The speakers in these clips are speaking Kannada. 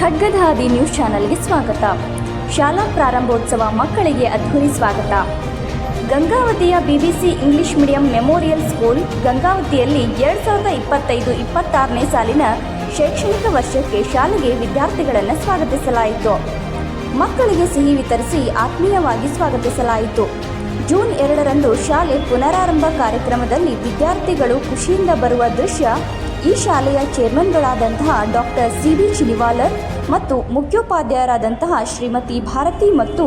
ಖಡ್ಗದ ಹಾದಿ ನ್ಯೂಸ್ ಚಾನೆಲ್ಗೆ ಸ್ವಾಗತ. ಶಾಲಾ ಪ್ರಾರಂಭೋತ್ಸವ ಮಕ್ಕಳಿಗೆ ಅದ್ಧೂರಿ ಸ್ವಾಗತ. ಗಂಗಾವತಿಯ BBC English medium memorial school, ಗಂಗಾವತಿಯಲ್ಲಿ ಎರಡು ಸಾವಿರದ ಇಪ್ಪತ್ತೈದು ಇಪ್ಪತ್ತಾರನೇ ಸಾಲಿನ ಶೈಕ್ಷಣಿಕ ವರ್ಷಕ್ಕೆ ಶಾಲೆಗೆ ವಿದ್ಯಾರ್ಥಿಗಳನ್ನು ಸ್ವಾಗತಿಸಲಾಯಿತು. ಮಕ್ಕಳಿಗೆ ಸಿಹಿ ವಿತರಿಸಿ ಆತ್ಮೀಯವಾಗಿ ಸ್ವಾಗತಿಸಲಾಯಿತು. ಜೂನ್ ಎರಡರಂದು ಶಾಲೆ ಪುನರಾರಂಭ ಕಾರ್ಯಕ್ರಮದಲ್ಲಿ ವಿದ್ಯಾರ್ಥಿಗಳು ಖುಷಿಯಿಂದ ಬರುವ ದೃಶ್ಯ ಈ ಶಾಲೆಯ ಚೇರ್ಮನ್ಗಳಾದಂತಹ ಡಾಕ್ಟರ್ ಸಿ ಬಿ ಚಿನಿವಾಲರ್ ಮತ್ತು ಮುಖ್ಯೋಪಾಧ್ಯಾಯರಾದಂತಹ ಶ್ರೀಮತಿ ಭಾರತಿ ಮತ್ತು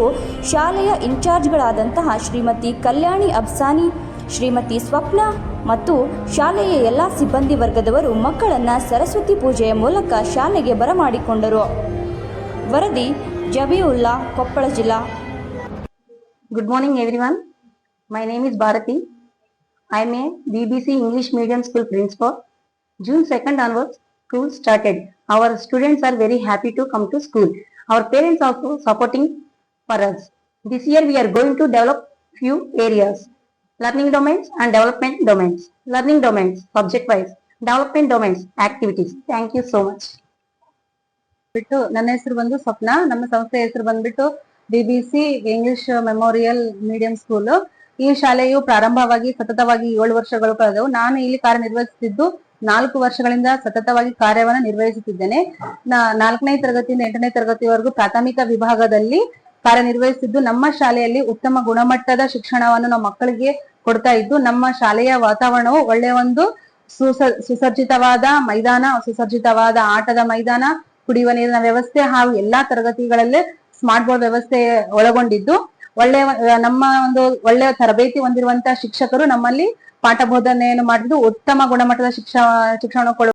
ಶಾಲೆಯ ಇನ್ಚಾರ್ಜ್ಗಳಾದಂತಹ ಶ್ರೀಮತಿ ಕಲ್ಯಾಣಿ ಅಬ್ಸಾನಿ, ಶ್ರೀಮತಿ ಸ್ವಪ್ನ ಮತ್ತು ಶಾಲೆಯ ಎಲ್ಲ ಸಿಬ್ಬಂದಿ ವರ್ಗದವರು ಮಕ್ಕಳನ್ನು ಸರಸ್ವತಿ ಪೂಜೆಯ ಮೂಲಕ ಶಾಲೆಗೆ ಬರಮಾಡಿಕೊಂಡರು. ವರದಿ ಜಬಿಯುಲ್ಲಾ ಕೊಪ್ಪಳ ಜಿಲ್ಲಾ. Good morning everyone my name is Bharati I a B B C English medium school principal. June 2nd onwards, school started. Our students are very happy to come to school. Our parents also supporting for us. This year we are going to develop few areas. Learning domains and development domains. Learning domains, subject wise. Development domains, activities. Thank you so much. ಬಿಟ್ಟು ನನ್ನ ಹೆಸರು ಬಂದು ಸ್ವಪ್ನ ನಮ್ಮ ಸಂಸ್ಥೆ ಹೆಸರು ಬಂದ್ಬಿಟ್ಟು BBC English memorial medium school ಈ ಶಾಲೆಯು ಪ್ರಾರಂಭವಾಗಿ ಸತತವಾಗಿ ಏಳು ವರ್ಷಗಳು ಕಳೆದವು ನಾನು ಇಲ್ಲಿ ಕಾರ್ಯನಿರ್ವಹಿಸುತ್ತಿದ್ದು ನಾಲ್ಕು ವರ್ಷಗಳಿಂದ ಸತತವಾಗಿ ಕಾರ್ಯವನ್ನು ನಿರ್ವಹಿಸುತ್ತಿದ್ದೇನೆ. ನಾಲ್ಕನೇ ತರಗತಿಯಿಂದ ಎಂಟನೇ ತರಗತಿವರೆಗೂ ಪ್ರಾಥಮಿಕ ವಿಭಾಗದಲ್ಲಿ ಕಾರ್ಯನಿರ್ವಹಿಸಿದ್ದು ನಮ್ಮ ಶಾಲೆಯಲ್ಲಿ ಉತ್ತಮ ಗುಣಮಟ್ಟದ ಶಿಕ್ಷಣವನ್ನು ನಾವು ಮಕ್ಕಳಿಗೆ ಕೊಡ್ತಾ ಇದ್ದು, ನಮ್ಮ ಶಾಲೆಯ ವಾತಾವರಣವು ಒಳ್ಳೆಯ ಒಂದು ಸುಸ, ಸುಸಜ್ಜಿತವಾದ ಮೈದಾನ, ಸುಸಜ್ಜಿತವಾದ ಆಟದ ಮೈದಾನ, ಕುಡಿಯುವ ನೀರಿನ ವ್ಯವಸ್ಥೆ ಹಾಗೂ ಎಲ್ಲಾ ತರಗತಿಗಳಲ್ಲೇ ಸ್ಮಾರ್ಟ್ ಬೋರ್ಡ್ ವ್ಯವಸ್ಥೆ ಒಳಗೊಂಡಿದ್ದು ಒಳ್ಳೆಯ ನಮ್ಮ ಒಂದು ಒಳ್ಳೆಯ ತರಬೇತಿ ಹೊಂದಿರುವಂತಹ ಶಿಕ್ಷಕರು ನಮ್ಮಲ್ಲಿ ಪಾಠ ಬೋಧನೆಯನ್ನು ಮಾಡಿದ್ದು ಉತ್ತಮ ಗುಣಮಟ್ಟದ ಶಿಕ್ಷಣ ಶಿಕ್ಷಣ